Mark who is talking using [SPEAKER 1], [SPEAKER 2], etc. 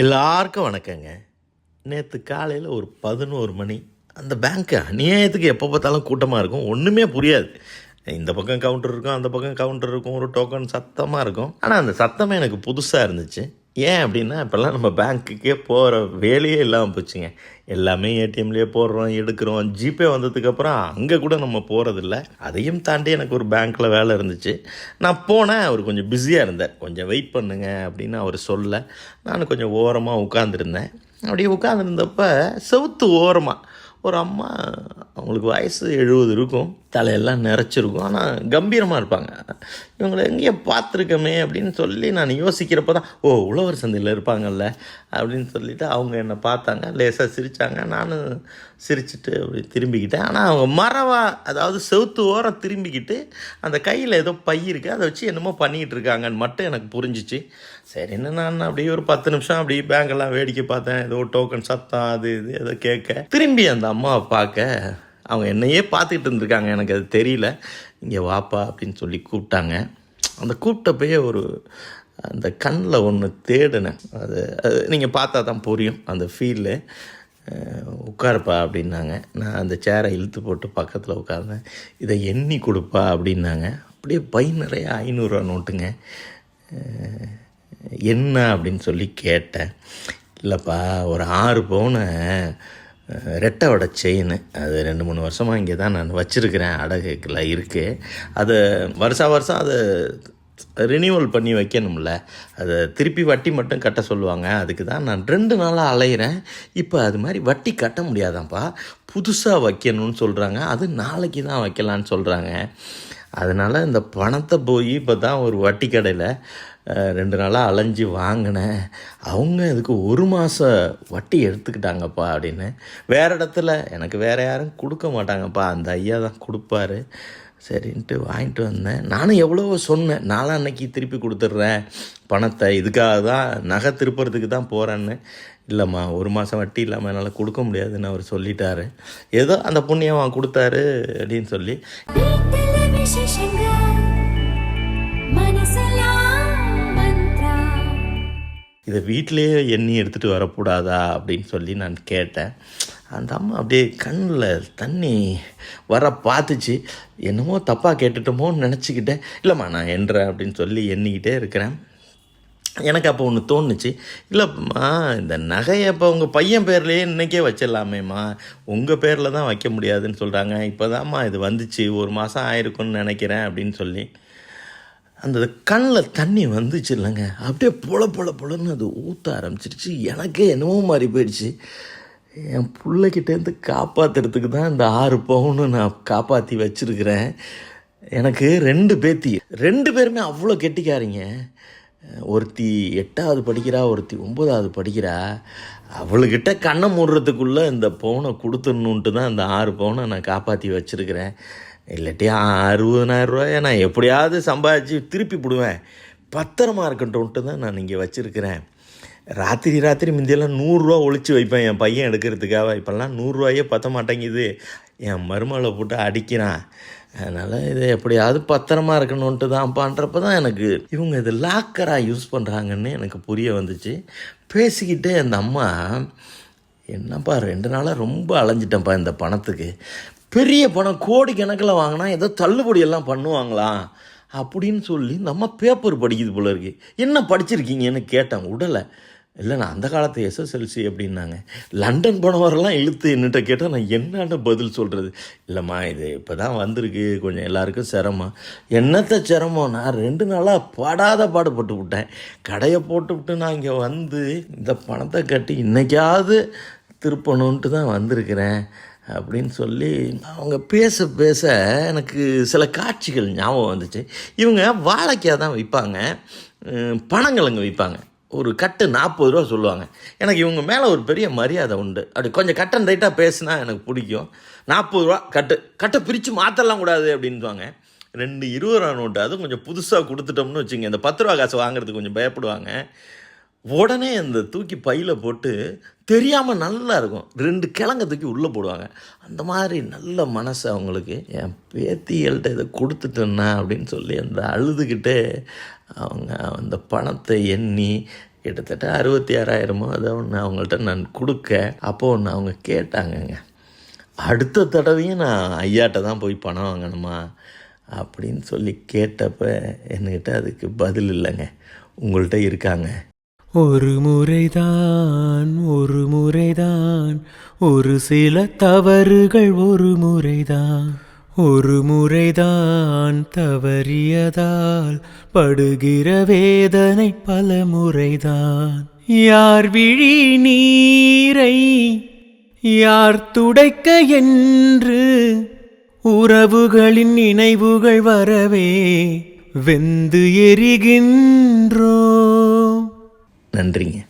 [SPEAKER 1] எல்லாருக்கும் வணக்கங்க. நேற்று காலையில் ஒரு பதினோரு மணி அந்த பேங்க்கு அநியாயத்துக்கு எப்போ பார்த்தாலும் கூட்டமாக இருக்கும். ஒன்றுமே புரியாது. இந்த பக்கம் கவுண்டர் இருக்கும் அந்த பக்கம் கவுண்டர் இருக்கும் ஒரு டோக்கன் சத்தமாக இருக்கும். ஆனால் அந்த சத்தமே எனக்கு புதுசாக இருந்துச்சு. ஏன் அப்படின்னா இப்போல்லாம் நம்ம பேங்க்குக்கே போகிற வேலையே இல்லாமல் போச்சுங்க. எல்லாமே ஏடிஎம்லேயே போடுறோம் எடுக்கிறோம். ஜிபே வந்ததுக்கப்புறம் அங்கே கூட நம்ம போகிறதில்ல அதையும் தாண்டி எனக்கு ஒரு பேங்க்கில் வேலை இருந்துச்சு. நான் போனேன் அவர் கொஞ்சம் பிஸியாக இருந்தார். கொஞ்சம் வெயிட் பண்ணுங்க அப்படின்னு அவர் சொல்ல நான் கொஞ்சம் ஓரமாக உட்காந்துருந்தேன் அப்படியே உட்காந்துருந்தப்ப செவுத்து ஓரமாக ஒரு அம்மா அவங்களுக்கு வயசு எழுபது இருக்கும் தலையெல்லாம் நிறைச்சிருக்கும் ஆனால் கம்பீரமாக இருப்பாங்க. இவங்களை எங்கேயோ பார்த்துருக்கமே அப்படின்னு சொல்லி நான் யோசிக்கிறப்ப தான் ஓ உழவர் சந்தையில் இருப்பாங்கல்ல அப்படின்னு சொல்லிவிட்டு அவங்க என்னை பார்த்தாங்க லேசாக சிரித்தாங்க நானும் சிரிச்சிட்டு அப்படி திரும்பிக்கிட்டேன். ஆனால் அவங்க மரவா அதாவது செவுத்து ஓரம் திரும்பிக்கிட்டு அந்த கையில் ஏதோ பை இருக்குது அதை வச்சு என்னமோ பண்ணிக்கிட்டு இருக்காங்கன்னு மட்டும் எனக்கு புரிஞ்சிச்சு. சரின்னு நான் அப்படியே ஒரு பத்து நிமிஷம் அப்படியே பேங்கெல்லாம் வேடிக்கை பார்த்தேன். ஏதோ டோக்கன் சத்தம் அது இது ஏதோ கேட்க. திரும்பி அந்த அம்மாவை பார்க்க அவங்க என்னையே பார்த்துக்கிட்டு இருந்திருக்காங்க. எனக்கு அது தெரியல. இங்கே வாப்பா அப்படின்னு சொல்லி கூப்பிட்டாங்க. அந்த கூப்பிட்டப்பயே ஒரு அந்த கண்ணில் ஒன்று தேடினேன். அது அது நீங்கள் பார்த்தா தான் புரியும். அந்த ஃபீலு உட்காருப்பா அப்படின்னாங்க. நான் அந்த சேரை இழுத்து போட்டு பக்கத்தில் உட்கார்ந்தேன். இதை எண்ணி கொடுப்பா அப்படின்னாங்க. அப்படியே பை நிறைய ஐநூறுரூவா நோட்டுங்க. என்ன அப்படின்னு சொல்லி கேட்டேன். இல்லைப்பா ஒரு ஆறு பவுனை அஹ், ரெட்டை வடை செயின். அது ரெண்டு மூணு வருஷமாக இங்கே தான் நான் வச்சுருக்கிறேன். அடகுல இருக்குது அது வருஷா வருஷம் அதை ரினியூவல் பண்ணி வைக்கணும்ல. அதை திருப்பி வட்டி மட்டும் கட்ட சொல்லுவாங்க. அதுக்கு தான் நான் ரெண்டு நாளாக அலையிறேன். இப்போ அது மாதிரி வட்டி கட்ட முடியாதாம்ப்பா. புதுசாக வைக்கணும்னு சொல்கிறாங்க அது நாளைக்கு தான் வைக்கலான்னு சொல்கிறாங்க அதனால் இந்த பணத்தை போய் இப்போ தான் ஒரு வட்டி கடையில் ரெண்டு நாளாக அலைஞ்சு வாங்கினேன் அவங்க இதுக்கு ஒரு மாதம் வட்டி எடுத்துக்கிட்டாங்கப்பா அப்படின்னு. வேறு இடத்துல எனக்கு வேறு யாரும் கொடுக்க மாட்டாங்கப்பா. அந்த ஐயா தான் கொடுப்பாரு. சரின்ட்டு வாங்கிட்டு வந்தேன். நானும் எவ்வளவோ சொன்னேன். நானும் அன்னைக்கு திருப்பி கொடுத்துட்றேன் பணத்தை. இதுக்காக தான் நகை திருப்புறதுக்கு தான் போகிறேன்னு இல்லைம்மா ஒரு மாதம் வட்டி இல்லாமல் என்னால் கொடுக்க முடியாதுன்னு அவர் சொல்லிட்டாரு. ஏதோ அந்த புண்ணியம் அவன் கொடுத்தாரு அப்படின்னு சொல்லி. இதை வீட்டிலேயே எண்ணி எடுத்துகிட்டு வரக்கூடாதா அப்படின்னு சொல்லி நான் கேட்டேன். அந்த அம்மா அப்படியே கண்ணில் தண்ணி வர பார்த்துச்சு. என்னமோ தப்பாக கேட்டுட்டோமோன்னு நினச்சிக்கிட்டேன். இல்லைம்மா நான் எண்றேன் அப்படின்னு சொல்லி எண்ணிக்கிட்டே இருக்கிறேன். எனக்கு அப்போ ஒன்று தோணுச்சு. இல்லைம்மா இந்த நகையை இப்போ உங்கள் பையன் பேர்லேயே இன்றைக்கே வச்சிடலாமேம்மா. உங்கள் பேரில் தான் வைக்க முடியாதுன்னு சொல்கிறாங்க இப்போ இது வந்துச்சு. ஒரு மாதம் ஆயிருக்கும்னு நினைக்கிறேன் அப்படின்னு சொல்லி அந்த கண்ணில் தண்ணி வந்துச்சு இல்லைங்க. அப்படியே பொல பொல பொலன்னு அது ஊற்ற ஆரம்பிச்சிருச்சு. எனக்கே என்னமோ மாறி போயிடுச்சு. என் பிள்ளைகிட்டேருந்து காப்பாற்றுறதுக்கு தான் இந்த ஆறு பவுன்னு நான் காப்பாற்றி வச்சுருக்கிறேன். எனக்கு ரெண்டு பேத்தி. ரெண்டு பேருமே அவ்வளோ கெட்டிக்காரிங்க. ஒருத்தி எட்டாவது படிக்கிறா ஒருத்தி ஒம்பதாவது படிக்கிறா. அவளுக்கிட்ட கண்ணை மூடுறதுக்குள்ளே இந்த பவுனை கொடுத்துடணுன்ட்டு தான் இந்த ஆறு பவுனை நான் காப்பாற்றி வச்சுருக்கிறேன். இல்லாட்டி அறுபதனாயிரம் ரூபாயை நான் எப்படியாவது சம்பாதிச்சு திருப்பி போடுவேன். பத்திரமா இருக்கட்டும்ன்ட்டு தான் நான் இங்கே வச்சுருக்கிறேன். ராத்திரி ராத்திரி முந்தியெல்லாம் நூறுரூவா ஒழிச்சு வைப்பேன் என் பையன் எடுக்கிறதுக்காக. இப்போல்லாம் நூறுரூவாயே பத்த மாட்டேங்குது. என் மருமகளை போட்டு அடிக்கிறான். அதனால் இது எப்படியாவது பத்திரமா இருக்கணுன்ட்டு தான் பண்ணுறப்ப தான் எனக்கு இவங்க இது லாக்கராக யூஸ் பண்ணுறாங்கன்னு எனக்கு புரிய வந்துச்சு. பேசிக்கிட்டே அந்த அம்மா என்னப்பா ரெண்டு நாளாக ரொம்ப அலைஞ்சிட்டேன்ப்பா இந்த பணத்துக்கு. பெரிய பணம் கோடி கணக்கில் வாங்கினா ஏதோ தள்ளுபடி எல்லாம் பண்ணுவாங்களா? அப்படின்னு சொல்லி நம்ம பேப்பர் படிக்குது போல இருக்கு. என்ன படிச்சிருக்கீங்கன்னு கேட்டேன் உடலை. இல்லை நான் அந்த காலத்து எஸ்எஸ்எல்சி அப்படின்னாங்க. லண்டன் போனவரெல்லாம் இழுத்து என்னட்ட கேட்டால் நான் என்னன்னு பதில் சொல்கிறது இல்லைம்மா இது இப்போ தான் வந்திருக்கு. கொஞ்சம் எல்லாருக்கும் சிரமம். என்னத்த சிரமம் நான் ரெண்டு நாளாக படாத பாடுபட்டு விட்டேன். கடையை போட்டு விட்டு நான் இங்கே வந்து இந்த பணத்தை கட்டி இன்னைக்காவது திருப்பணுன்ட்டு தான் வந்திருக்கிறேன். அப்படின்னு சொல்லி அவங்க பேச பேச எனக்கு சில காட்சிகள் ஞாபகம் வந்துச்சு. இவங்க வாழைக்காய் தான் விற்பாங்க அஹ் பனங்கிழங்கு விற்பாங்க. ஒரு கட்டு நாற்பது ரூபா சொல்லுவாங்க. எனக்கு இவங்க மேலே ஒரு பெரிய மரியாதை உண்டு. அப்படி கொஞ்சம் கட்டன் ரைட்டாக பேசினா எனக்கு பிடிக்கும். நாற்பது ரூபா கட்டு கட்டை பிரித்து மாற்றலாம் கூடாது அப்படின்வாங்க ரெண்டு இருபது ரூபா நோட்டு அதுவும் கொஞ்சம் புதுசாக கொடுத்துட்டோம்னு வச்சுங்க இந்த பத்து ரூபா காசு வாங்குறதுக்கு கொஞ்சம் பயப்படுவாங்க. உடனே அந்த தூக்கி பையில் போட்டு தெரியாமல் நல்லா இருக்கும். ரெண்டு கிழங்க தூக்கி உள்ளே போடுவாங்க. அந்த மாதிரி நல்ல மனசு அவங்களுக்கு. என் பேத்திகள்கிட்ட இதை கொடுத்துட்டேன்னா அப்படின்னு சொல்லி அந்த அழுதுகிட்டே அவங்க அந்த பணத்தை எண்ணி கிட்டத்தட்ட அறுபத்தி ஆறாயிரமோ அதை ஒன்று அவங்கள்ட்ட நான் கொடுக்க அப்போது ஒன்று அவங்க கேட்டாங்கங்க. அடுத்த தடவையும் நான் ஐயாட்ட தான் போய் பணம் வாங்கணுமா அப்படின்னு சொல்லி கேட்டப்ப என்கிட்ட அதுக்கு பதில் இல்லைங்க. உங்கள்கிட்ட இருக்காங்க.
[SPEAKER 2] ஒரு முறைதான் ஒரு முறைதான். ஒரு சில தவறுகள் ஒரு முறைதான். ஒரு முறைதான் தவறியதால் படுகிற வேதனை பல முறைதான். யார் விழி நீரை யார் துடைக்க என்று உறவுகளின் நினைவுகள் வரவே வெந்து எரிகின்றோம்.
[SPEAKER 1] நன்றிங்க.